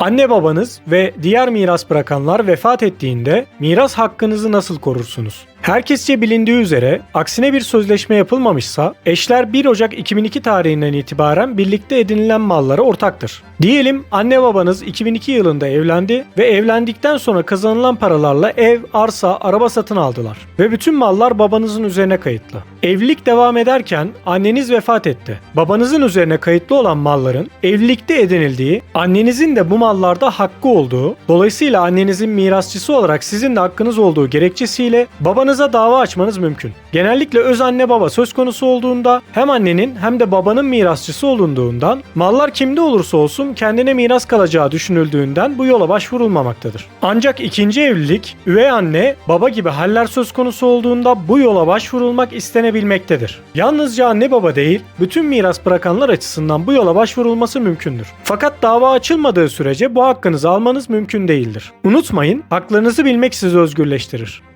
Anne babanız ve diğer miras bırakanlar vefat ettiğinde miras hakkınızı nasıl korursunuz? Herkesçe bilindiği üzere aksine bir sözleşme yapılmamışsa eşler 1 Ocak 2002 tarihinden itibaren birlikte edinilen mallara ortaktır. Diyelim anne babanız 2002 yılında evlendi ve evlendikten sonra kazanılan paralarla ev, arsa, araba satın aldılar ve bütün mallar babanızın üzerine kayıtlı. Evlilik devam ederken anneniz vefat etti. Babanızın üzerine kayıtlı olan malların evlilikte edinildiği, annenizin de bu mallarda hakkı olduğu, dolayısıyla annenizin mirasçısı olarak sizin de hakkınız olduğu gerekçesiyle babanıza dava açmanız mümkün. Genellikle öz anne baba söz konusu olduğunda hem annenin hem de babanın mirasçısı olunduğundan mallar kimde olursa olsun kendine miras kalacağı düşünüldüğünden bu yola başvurulmamaktadır. Ancak ikinci evlilik, üvey anne, baba gibi haller söz konusu olduğunda bu yola başvurulmak istenebilmektedir. Yalnızca anne baba değil, bütün miras bırakanlar açısından bu yola başvurulması mümkündür. Fakat dava açılmadığı sürece bu hakkınızı almanız mümkün değildir. Unutmayın, haklarınızı bilmek sizi özgürleştirir.